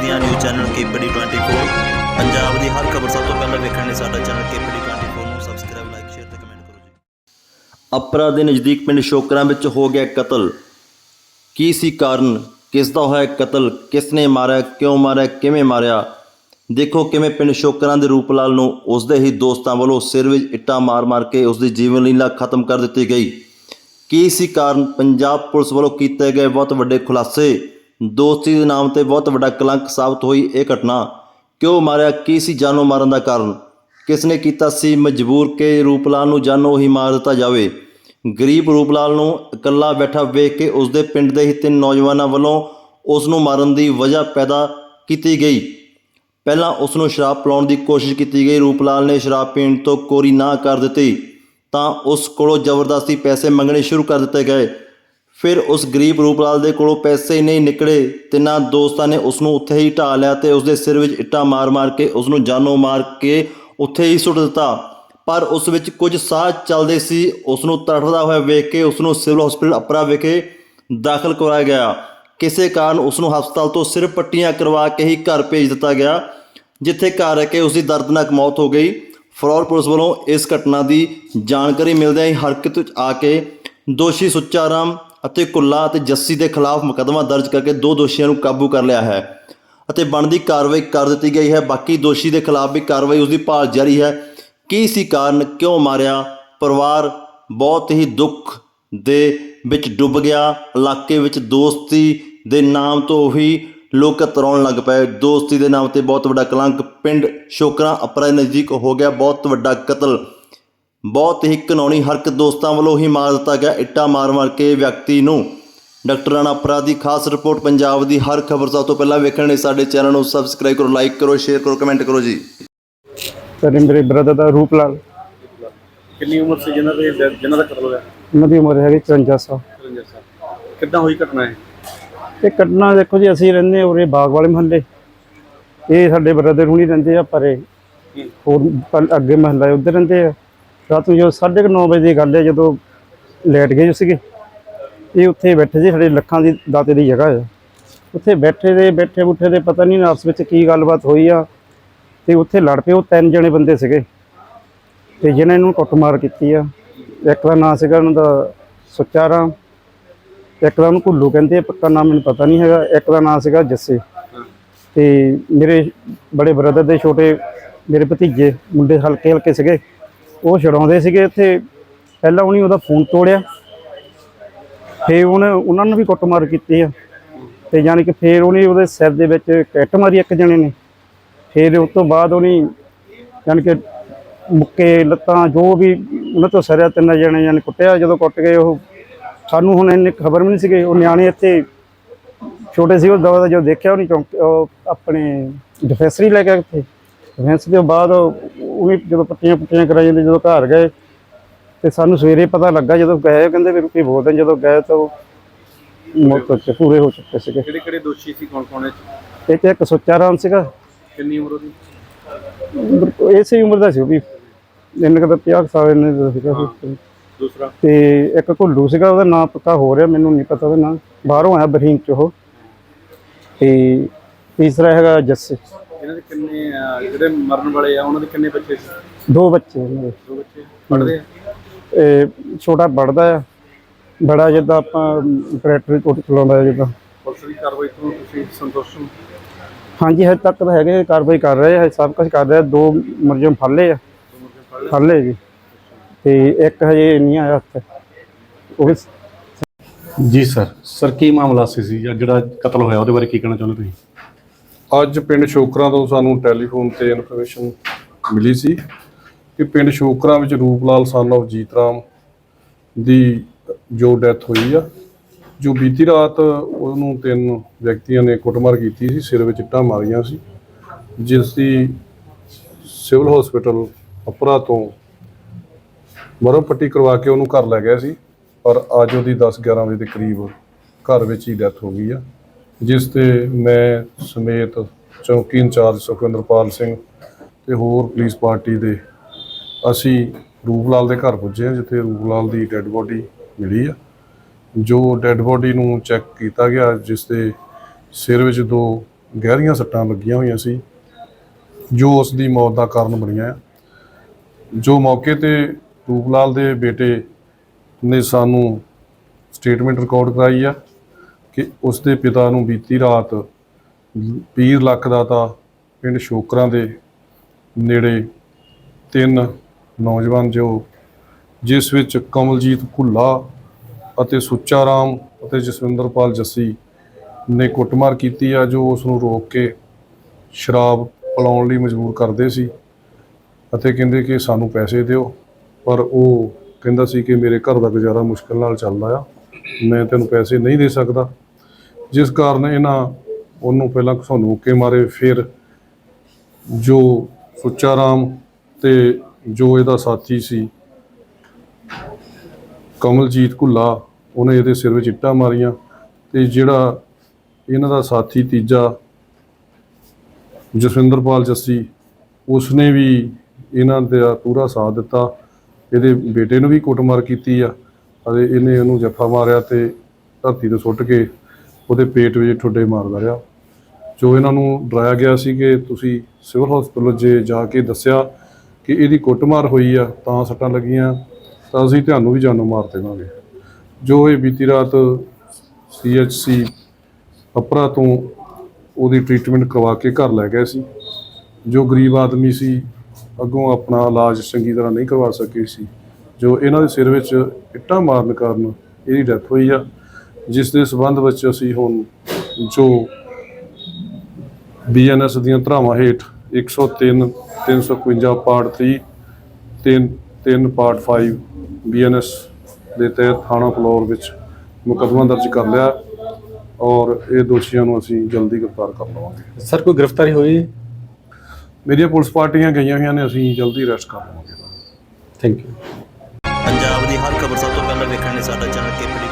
ਦੀਆਂ news channel KPD 24 Punjab ਦੀ ਹਰ ਖਬਰ ਸਭ ਤੋਂ ਪਹਿਲਾਂ ਵੇਖਣ ਲਈ ਸਾਡਾ ਚੈਨਲ ਕੇਪੀਡੀ 24 ਨੂੰ ਸਬਸਕ੍ਰਾਈਬ ਲਾਈਕ ਸ਼ੇਅਰ ਤੇ ਕਮੈਂਟ ਕਰੋ ਜੀ। ਅਪਰਾ ਦੇ ਨਜ਼ਦੀਕ ਪਿੰਡ ਸ਼ੋਕਰਾਂ ਵਿੱਚ ਹੋ ਗਿਆ ਕਤਲ। ਕੀ ਸੀ ਕਾਰਨ? ਕਿਸ ਦਾ ਹੋਇਆ ਕਤਲ? ਕਿਸ ਨੇ ਮਾਰਿਆ? ਕਿਉਂ ਮਾਰਿਆ? ਕਿਵੇਂ ਮਾਰਿਆ? ਦੇਖੋ ਕਿਵੇਂ ਪਿੰਡ ਸ਼ੋਕਰਾਂ ਦੇ ਰੂਪਲਾਲ ਨੂੰ ਉਸਦੇ ਹੀ ਦੋਸਤਾਂ ਵੱਲੋਂ ਸਿਰ ਵਿੱਚ ਇੱਟਾਂ ਮਾਰ-ਮਾਰ ਕੇ ਉਸਦੀ ਜੀਵਨ ਲੀਲਾ ਖਤਮ ਕਰ ਦਿੱਤੀ ਗਈ। ਕੀ ਸੀ ਕਾਰਨ? ਪੰਜਾਬ ਪੁਲਿਸ ਵੱਲੋਂ ਕੀਤੇ ਗਏ ਬਹੁਤ ਵੱਡੇ ਖੁਲਾਸੇ। ਦੋਸਤੀ ਦੇ ਨਾਮ ਤੇ ਬਹੁਤ ਵੱਡਾ ਕਲੰਕ ਸਾਬਤ ਹੋਈ ਇਹ ਘਟਨਾ। ਕਿਉਂ ਮਾਰਿਆ? ਕੀ ਸੀ ਜਾਨੋਂ ਮਾਰਨ ਦਾ ਕਾਰਨ? ਕਿਸ ਨੇ ਕੀਤਾ ਸੀ ਮਜਬੂਰ ਕੇ ਰੂਪਲਾਲ ਨੂੰ ਜਾਨੋਂ ਹੀ ਮਾਰ ਦਿੱਤਾ ਜਾਵੇ? ਗਰੀਬ ਰੂਪਲਾਲ ਨੂੰ ਇਕੱਲਾ ਬੈਠਾ ਵੇਖ ਕੇ ਉਸਦੇ ਪਿੰਡ ਦੇ ਹੀ ਤਿੰਨ ਨੌਜਵਾਨਾਂ ਵੱਲੋਂ ਉਸ ਨੂੰ ਮਾਰਨ ਦੀ ਵਜ੍ਹਾ ਪੈਦਾ ਕੀਤੀ ਗਈ। ਪਹਿਲਾਂ ਉਸ ਨੂੰ ਸ਼ਰਾਬ ਪਿਲਾਉਣ ਦੀ ਕੋਸ਼ਿਸ਼ ਕੀਤੀ ਗਈ। ਰੂਪਲਾਲ ਨੇ ਸ਼ਰਾਬ ਪੀਣ ਤੋਂ ਕੋਰੀ ਨਾ ਕਰ ਦਿੱਤੀ। ਤਾਂ ਉਸ ਕੋਲੋਂ ਜ਼ਬਰਦਸਤੀ ਪੈਸੇ ਮੰਗਣੇ ਸ਼ੁਰੂ ਕਰ ਦਿੱਤੇ ਗਏ। ਫਿਰ ਉਸ ਗਰੀਬ ਰੂਪਲਾਲ ਦੇ ਕੋਲੋਂ ਪੈਸੇ ਹੀ ਨਹੀਂ ਨਿਕਲੇ ਤਿੰਨਾਂ ਦੋਸਤਾਂ ਨੇ ਉਸ ਨੂੰ ਉੱਥੇ ਹੀ ਢਾ ਲਿਆ ਤੇ ਉਸ ਦੇ ਸਿਰ ਵਿੱਚ ਇੱਟਾਂ ਮਾਰ-ਮਾਰ ਕੇ ਉਸ ਨੂੰ ਜਾਨੋਂ ਮਾਰ ਕੇ ਉੱਥੇ ਹੀ ਸੁੱਟ ਦਿੱਤਾ। ਪਰ ਉਸ ਵਿੱਚ ਕੁਝ ਸਾਹ ਚੱਲਦੇ ਸੀ। ਉਸ ਨੂੰ ਤੜਫਦਾ ਹੋਇਆ ਵੇਖ ਕੇ ਉਸ ਨੂੰ ਸਿਵਲ ਹਸਪੀਟਲ ਅਪਰਾ ਵਿਖੇ ਦਾਖਲ ਕਰਵਾਇਆ ਗਿਆ। ਕਿਸੇ ਕਾਰਨ ਉਸ ਨੂੰ ਹਸਪਤਾਲ ਤੋਂ ਸਿਰਫ ਪੱਟੀਆਂ ਕਰਵਾ ਕੇ ਹੀ ਘਰ ਭੇਜ ਦਿੱਤਾ ਗਿਆ, ਜਿੱਥੇ ਘਰ ਰਹਿ ਕੇ ਉਸ ਦੀ ਦਰਦਨਾਕ ਮੌਤ ਹੋ ਗਈ। ਫਲੋਰ ਪੁਲਿਸ ਵੱਲੋਂ ਇਸ ਘਟਨਾ ਦੀ ਜਾਣਕਾਰੀ ਮਿਲਦਿਆਂ ਹੀ ਹਰਕਤ ਵਿੱਚ ਆ ਕੇ ਦੋਸ਼ੀ ਸੁੱਚਾ ਰਾਮ ਅਤੇ ਕੁੱਲਾ ਅਤੇ ਜੱਸੀ ਦੇ ਖਿਲਾਫ ਮੁਕੱਦਮਾ ਦਰਜ ਕਰਕੇ ਦੋ ਦੋਸ਼ੀਆਂ ਨੂੰ ਕਾਬੂ ਕਰ ਲਿਆ ਹੈ ਅਤੇ ਬਣਦੀ ਕਾਰਵਾਈ ਕਰ ਦਿੱਤੀ ਗਈ ਹੈ। ਬਾਕੀ ਦੋਸ਼ੀ ਦੇ ਖਿਲਾਫ ਵੀ ਕਾਰਵਾਈ ਉਸ ਦੀ ਭਾਲ ਜਾਰੀ ਹੈ। ਕੀ ਸੀ ਕਾਰਨ? ਕਿਉਂ ਮਾਰਿਆ? ਪਰਿਵਾਰ ਬਹੁਤ ਹੀ ਦੁੱਖ ਦੇ ਵਿੱਚ ਡੁੱਬ ਗਿਆ। ਇਲਾਕੇ ਵਿੱਚ ਦੋਸਤੀ ਦੇ ਨਾਮ ਤੋਂ ਹੀ ਲੋਕ ਤਰਾਉਣ ਲੱਗ ਪਏ। ਦੋਸਤੀ ਦੇ ਨਾਮ ਤੇ ਬਹੁਤ ਵੱਡਾ ਕਲੰਕ ਪਿੰਡ ਸ਼ੋਕਰਾ ਅਪਰਾ ਨਜ਼ਦੀਕ ਹੋ ਗਿਆ। ਬਹੁਤ ਵੱਡਾ ਕਤਲ ਬਹੁਤ ਹੀ ਕਾਨੂੰਨੀ ਹਰਕਤ ਦੋਸਤਾਂ ਵੱਲੋਂ ਹੀ ਮਾਰ ਦਿੱਤਾ ਗਿਆ। ਇੱਟਾਂ ਮਾਰ-ਮਾਰ ਕੇ ਵਿਅਕਤੀ ਨੂੰ ਡਾਕਟਰ ਰਾਣਾ ਅਪਰਾ ਦੀ ਖਾਸ ਰਿਪੋਰਟ ਪੰਜਾਬ ਦੀ ਹਰ ਖਬਰ ਸਭ ਤੋਂ ਪਹਿਲਾਂ ਵੇਖਣ ਲਈ ਸਾਡੇ ਚੈਨਲ ਨੂੰ ਸਬਸਕ੍ਰਾਈਬ ਕਰੋ ਲਾਈਕ ਕਰੋ ਸ਼ੇਅਰ ਕਰੋ ਕਮੈਂਟ ਕਰੋ ਜੀ। ਸਰ ਇਹ ਮੇਰੇ ਬ੍ਰਦਰ ਦਾ ਰੂਪ ਲਾਲ। ਕਿੰਨੀ ਉਮਰ ਸੀ ਜਿਨ੍ਹਾਂ ਦੇ ਜਿਨ੍ਹਾਂ ਦਾ ਕਤਲ ਹੋਇਆ? ਉਹਨਾਂ ਦੀ ਉਮਰ ਹੈਗੀ 54 ਸਾਲ 53 ਸਾਲ ਕਿੱਦਾਂ ਹੋਈ ਘਟਨਾ ਇਹ? ਇਹ ਘਟਨਾ ਦੇਖੋ ਜੀ ਅਸੀਂ ਰਹਿੰਦੇ ਉਰੇ ਬਾਗ ਵਾਲੇ ਮਹੱਲੇ। ਇਹ ਸਾਡੇ ਬ੍ਰਦਰ ਹੁਣੀ ਰਹਿੰਦੇ ਆ ਪਰੇ ਹੋਰ ਅੱਗੇ ਮਹੱਲਾ ਉਧਰ ਰਹਿੰਦੇ ਆ। ਰਾਤ ਨੂੰ ਜੋ 9:30 ਵਜੇ ਦੀ ਗੱਲ ਹੈ ਜਦੋਂ ਲੇਟ ਗਏ ਸੀਗੇ ਇਹ ਉੱਥੇ ਬੈਠੇ ਸੀ ਸਾਡੇ ਲੱਖਾਂ ਦੀ ਦਾਤੇ ਦੀ ਜਗ੍ਹਾ ਹੈ। ਉੱਥੇ ਬੈਠੇ ਦੇ ਬੈਠੇ ਬੁੱਠੇ ਦੇ ਪਤਾ ਨਹੀਂ ਆਪਸ ਵਿੱਚ ਕੀ ਗੱਲਬਾਤ ਹੋਈ ਆ ਤੇ ਉੱਥੇ ਲੜ ਪਏ ਉਹ ਤਿੰਨ ਜਣੇ ਬੰਦੇ ਸੀਗੇ ਤੇ ਜਿਹਨਾਂ ਨੂੰ ਕੁੱਟਮਾਰ ਕੀਤੀ ਆ। ਇੱਕ ਦਾ ਨਾਂ ਸੀਗਾ ਉਹਨਾਂ ਦਾ ਸੁੱਚਾ ਰਾਮ ਇੱਕ ਦਾ ਉਹਨੂੰ ਭੁੱਲੂ ਕਹਿੰਦੇ ਆ, ਪੱਕਾ ਨਾਮ ਮੈਨੂੰ ਪਤਾ ਨਹੀਂ ਹੈਗਾ। ਇੱਕ ਦਾ ਨਾਂ ਸੀਗਾ ਜੱਸੇ। ਤੇ ਮੇਰੇ ਬੜੇ ਬ੍ਰਦਰ ਦੇ ਛੋਟੇ ਮੇਰੇ ਭਤੀਜੇ ਮੁੰਡੇ ਹਲਕੇ ਹਲਕੇ ਸੀਗੇ। ਉਹ ਛਡਾਉਂਦੇ ਸੀਗੇ ਇੱਥੇ। ਪਹਿਲਾਂ ਉਹਨੇ ਉਹਦਾ ਫੋਨ ਤੋੜਿਆ। ਫੇਰ ਉਹਨੇ ਉਹਨਾਂ ਨੂੰ ਵੀ ਕੁੱਟਮਾਰ ਕੀਤੀ ਆ। ਤੇ ਯਾਨੀ ਕਿ ਫੇਰ ਉਹਨੇ ਉਹਦੇ ਸਿਰ ਦੇ ਵਿੱਚ ਕੱਟ ਮਾਰੀ ਇੱਕ ਜਣੇ ਨੇ। ਫੇਰ ਉਸ ਤੋਂ ਬਾਅਦ ਉਹਨੇ ਯਾਨੀ ਕਿ ਮੁੱਕੇ, ਲੱਤਾਂ, ਜੋ ਵੀ ਉਹਨਾਂ ਤੋਂ ਸਰਿਆ ਤਿੰਨ ਜਣੇ ਯਾਨੀ ਕੁੱਟਿਆ। ਜਦੋਂ ਕੁੱਟ ਗਏ ਉਹ, ਸਾਨੂੰ ਹੁਣ ਇੰਨੀ ਖਬਰ ਵੀ ਨਹੀਂ ਸੀਗੇ। ਉਹ ਨਿਆਣੇ ਇੱਥੇ ਛੋਟੇ ਸੀ, ਉਹ ਦਵਾ ਦਾ ਜਦੋਂ ਦੇਖਿਆ ਉਹਨੇ ਚੌਂਕ ਉਹ ਆਪਣੇ ਡਿਫੈਂਸਰੀ ਲੈ ਕੇ ਇੱਥੇ। ਡਿਫੈਂਸ ਦੇ ਬਾਅਦ ਉਹ ਉਹਨੇ ਜਦੋਂ ਪੱਟੀਆਂ ਪੁੱਟੀਆਂ ਕਰਾਈ ਜਾਂਦੇ ਜਦੋਂ ਘਰ ਗਏ ਤੇ ਸਾਨੂੰ ਸਵੇਰੇ ਪਤਾ ਲੱਗਾ ਜਦੋਂ ਗਏ ਕਹਿੰਦੇ ਵੀ ਰੁਕੀ ਬੋਲਦੇ ਨੇ। ਜਦੋਂ ਗਏ ਤਾਂ ਮੌਤ ਚ ਪੂਰੇ ਹੋ ਚੁੱਕੇ ਸੀਗੇ। ਕਿਹੜੇ ਕਿਹੜੇ ਦੋਸ਼ੀ ਸੀ ਕੌਣ ਕੌਣ ਇਹ ਤੇ ਇੱਕ ਸੁੱਚਾ ਰਾਮ ਸੀਗਾ। ਕਿੰਨੀ ਉਮਰ ਉਹਦੀ? ਇਸੇ ਉਮਰ ਦਾ ਸੀ ਉਹ ਵੀ। ਇੰਨੇ ਕਦਾ 50 ਸਾਲ ਇੰਨੇ ਦਾ ਸੀਗਾ। ਦੂਸਰਾ? ਤੇ ਇੱਕ ਘੁੱਲੂ ਸੀਗਾ ਉਹਦਾ ਨਾਮ ਪਤਾ ਹੋ ਰਿਹਾ ਮੈਨੂੰ ਨਹੀਂ ਪਤਾ ਉਹਦਾ ਨਾਮ ਬਾਹਰੋਂ ਆਇਆ ਬਰਹੀਮ ਚ ਉਹ। ਤੇ ਤੀਸਰਾ ਹੈਗਾ ਜੱਸੇ। ਇਹਨਾਂ ਦੇ ਕਿੰਨੇ ਅਹ, ਜਿਹੜੇ ਮਰਨ ਵਾਲੇ ਆ ਉਹਨਾਂ ਦੇ ਕਿੰਨੇ ਬੱਚੇ ਸੀ? ਦੋ ਬੱਚੇ ਦੇ। ਦੋ ਪੜ੍ਹਦੇ ਆ? ਇਹ ਛੋਟਾ ਪੜਦਾ ਆ। ਬੜਾ ਜਿੱਦਾਂ ਆਪਾਂ ਟਰੈਕਟਰ ਕੋਟ ਚਲਾਉਂਦਾ ਹੈ ਜਿੱਦਾਂ। ਪੁਲਿਸ ਦੀ ਕਾਰਵਾਈ ਤੋਂ ਤੁਸੀਂ ਸੰਤੁਸ਼ਟ ਹੋ? ਹਾਂਜੀ ਹਜੇ ਤੱਕ ਤਾਂ ਹੈਗੇ ਕਾਰਵਾਈ ਕਰ ਰਹੇ ਆ ਸਭ ਕੁਝ ਕਰ ਰਿਹਾ ਦੋ ਮੁਲਜ਼ਮ ਫੜ ਲਏ ਆ। ਫੜ ਲਏ ਜੀ। ਤੇ ਇੱਕ ਹਜੇ ਨਹੀਂ ਆਇਆ ਉੱਥੇ। ਉਹ ਵੀ ਜੀ ਸਰ ਸਰ ਕੀ ਮਾਮਲਾ ਸੀ ਜਾਂ? ਜਿਹੜਾ ਕਤਲ ਹੋਇਆ ਉਹਦੇ ਬਾਰੇ ਕੀ ਕਹਿਣਾ ਚਾਹੁੰਦੇ ਤੁਸੀਂ? ਅੱਜ ਪਿੰਡ ਸ਼ੋਕਰਾਂ ਤੋਂ ਸਾਨੂੰ ਟੈਲੀਫੋਨ ਤੇ ਇਨਫੋਰਮੇਸ਼ਨ ਮਿਲੀ ਸੀ ਕਿ ਪਿੰਡ ਸ਼ੋਕਰਾਂ ਵਿੱਚ ਰੂਪਲਾਲ ਸਨ of ਜੀਤ ਰਾਮ ਦੀ ਜੋ ਡੈਥ ਹੋਈ ਆ, ਜੋ ਬੀਤੀ ਰਾਤ ਉਹਨੂੰ ਤਿੰਨ ਵਿਅਕਤੀਆਂ ਨੇ ਕੁੱਟਮਾਰ ਕੀਤੀ ਸੀ, ਸਿਰ ਵਿੱਚ ਇੱਟਾਂ ਮਾਰੀਆਂ ਸੀ, ਜਿਸ ਦੀ ਸਿਵਲ ਹਸਪੀਟਲ ਅਪਰਾ ਤੋਂ ਮਰਮ ਪੱਟੀ ਕਰਵਾ ਕੇ ਉਹਨੂੰ ਘਰ ਲੈ ਗਏ ਸੀ, ਪਰ ਅੱਜ ਉਹਦੀ 10 11 ਵਜੇ ਦੇ ਕਰੀਬ ਘਰ ਵਿੱਚ ਹੀ ਡੈਥ ਹੋ ਗਈ ਆ। ਜਿਸ ਤੇ ਮੈਂ ਸਮੇਤ ਚੌਕੀ ਇੰਚਾਰਜ ਸੁਖਵਿੰਦਰਪਾਲ ਸਿੰਘ ਤੇ ਹੋਰ ਪੁਲਿਸ ਪਾਰਟੀ ਦੇ ਅਸੀਂ ਰੂਪਲਾਲ ਦੇ ਘਰ ਪੁੱਜੇ ਹਾਂ, ਜਿੱਥੇ ਰੂਪਲਾਲ ਦੀ ਡੈੱਡ ਬੋਡੀ ਮਿਲੀ ਆ। ਜੋ ਡੈੱਡ ਬੋਡੀ ਨੂੰ ਚੈੱਕ ਕੀਤਾ ਗਿਆ, ਜਿਸ ਦੇ ਸਿਰ ਵਿੱਚ ਦੋ ਗਹਿਰੀਆਂ ਸੱਟਾਂ ਲੱਗੀਆਂ ਹੋਈਆਂ ਸੀ, ਜੋ ਉਸ ਦੀ ਮੌਤ ਦਾ ਕਾਰਨ ਬਣੀਆਂ ਜੋ ਮੌਕੇ ਤੇ ਰੂਪਲਾਲ ਦੇ ਬੇਟੇ ਨੇ ਸਾਨੂੰ ਸਟੇਟਮੈਂਟ ਰਿਕਾਰਡ ਕਰਾਈ ਆ। ਕਿ ਉਸ ਦੇ ਪਿਤਾ ਨੂੰ ਬੀਤੀ ਰਾਤ ਪੀਰ ਲੱਖ ਦਾ ਤਾਂ ਪਿੰਡ ਸ਼ੋਕਰਾਂ ਦੇ ਨੇੜੇ ਤਿੰਨ ਨੌਜਵਾਨ ਜੋ ਜਿਸ ਵਿੱਚ ਕਮਲਜੀਤ ਭੁੱਲਾ ਅਤੇ ਸੁੱਚਾ ਰਾਮ ਅਤੇ ਜਸਵਿੰਦਰਪਾਲ ਜੱਸੀ ਨੇ ਕੁੱਟਮਾਰ ਕੀਤੀ ਆ, ਜੋ ਉਸ ਨੂੰ ਰੋਕ ਕੇ ਸ਼ਰਾਬ ਪਿਲਾਉਣ ਲਈ ਮਜਬੂਰ ਕਰਦੇ ਸੀ ਅਤੇ ਕਹਿੰਦੇ ਕਿ ਸਾਨੂੰ ਪੈਸੇ ਦਿਓ, ਪਰ ਉਹ ਕਹਿੰਦਾ ਸੀ ਕਿ ਮੇਰੇ ਘਰ ਦਾ ਗੁਜ਼ਾਰਾ ਮੁਸ਼ਕਲ ਨਾਲ ਚੱਲਦਾ ਆ। ਮੈਂ ਤੈਨੂੰ ਪੈਸੇ ਨਹੀਂ ਦੇ ਸਕਦਾ। ਜਿਸ ਕਾਰਨ ਇਹਨਾਂ ਉਹਨੂੰ ਪਹਿਲਾਂ ਸਾਨੂੰ ਕੇ ਮਾਰੇ, ਫਿਰ ਜੋ ਸੁੱਚਾ ਰਾਮ ਤੇ ਜੋ ਇਹਦਾ ਸਾਥੀ ਸੀ, ਕਮਲਜੀਤ ਘੁੱਲਾ, ਉਹਨੇ ਇਹਦੇ ਸਿਰ ਵਿੱਚ ਇੱਟਾਂ ਮਾਰੀਆਂ ਤੇ ਜਿਹੜਾ ਇਹਨਾਂ ਦਾ ਸਾਥੀ ਤੀਜਾ ਜਸਵਿੰਦਰਪਾਲ ਜੱਸੀ, ਉਸਨੇ ਵੀ ਇਹਨਾਂ ਦਾ ਪੂਰਾ ਸਾਥ ਦਿੱਤਾ। ਇਹਦੇ ਬੇਟੇ ਨੂੰ ਵੀ ਕੁੱਟਮਾਰ ਕੀਤੀ ਆ। ਅਤੇ ਇਹਨੇ ਉਹਨੂੰ ਜੱਫਾ ਮਾਰਿਆ ਤੇ ਧਰਤੀ ਤੇ ਸੁੱਟ ਕੇ ਉਹਦੇ ਪੇਟ ਵਿੱਚ ਠੁੱਡੇ ਮਾਰਦਾ ਰਿਹਾ ਜੋ ਇਹਨਾਂ ਨੂੰ ਡਰਾਇਆ ਗਿਆ ਸੀ ਕਿ ਤੁਸੀਂ ਸਿਵਲ ਹਸਪਤਾਲ ਜੇ ਜਾ ਕੇ ਦੱਸਿਆ ਕਿ ਇਹਦੀ ਕੁੱਟਮਾਰ ਹੋਈ ਆ, ਤਾਂ ਸੱਟਾਂ ਲੱਗੀਆਂ, ਤਾਂ ਅਸੀਂ ਤੁਹਾਨੂੰ ਵੀ ਜਾਨੋਂ ਮਾਰ ਦੇਵਾਂਗੇ। ਜੋ ਇਹ ਬੀਤੀ ਰਾਤ ਸੀਐਚਸੀ ਅਪਰਾ ਤੋਂ ਉਹਦੀ ਟ੍ਰੀਟਮੈਂਟ ਕਰਵਾ ਕੇ ਘਰ ਲੈ ਗਏ ਸੀ। ਜੋ ਗਰੀਬ ਆਦਮੀ ਸੀ, ਅੱਗੋਂ ਆਪਣਾ ਇਲਾਜ ਚੰਗੀ ਤਰ੍ਹਾਂ ਨਹੀਂ ਕਰਵਾ ਸਕੇ ਸੀ। ਜੋ ਇਹਨਾਂ ਦੇ ਸਿਰ ਵਿੱਚ ਇੱਟਾਂ ਮਾਰਨ ਕਾਰਨ ਇਹਦੀ ਡੈਥ ਹੋਈ ਆ ਜਿਸ ਦੇ ਸਬੰਧ ਵਿੱਚ ਅਸੀਂ ਹੁਣ ਜੋ ਬੀਐਨਐਸ ਦੀਆਂ ਧਰਾਵਾਂ ਹੇਠ 103 351 ਪਾਰਟ 3 ਤਿੰਨ ਤਿੰਨ ਪਾਰਟ 5 ਬੀਐਨਐਸ ਦੇ ਤਹਿਤ ਥਾਣਾ ਫਲੋਰ ਵਿੱਚ ਮੁਕੱਦਮਾ ਦਰਜ ਕਰ ਲਿਆ ਔਰ ਇਹ ਦੋਸ਼ੀਆਂ ਨੂੰ ਅਸੀਂ ਜਲਦੀ ਗ੍ਰਿਫਤਾਰ ਕਰ ਲਵਾਂਗੇ। ਸਰ ਕੋਈ ਗ੍ਰਿਫਤਾਰੀ ਹੋਈ? ਮੇਰੀਆਂ ਪੁਲਿਸ ਪਾਰਟੀਆਂ ਗਈਆਂ ਹੋਈਆਂ ਨੇ ਅਸੀਂ ਜਲਦੀ ਅਰੈਸਟ ਕਰ ਲਵਾਂਗੇ। ਥੈਂਕ ਯੂ ਪੰਜਾਬ ਦੀ ਹਰ ਖਬਰ ਸਭ ਤੋਂ ਪਹਿਲਾਂ ਵੇਖਣ ਲਈ ਸਾਡਾ ਚੈਨਲ ਕੇਪੀਡੀ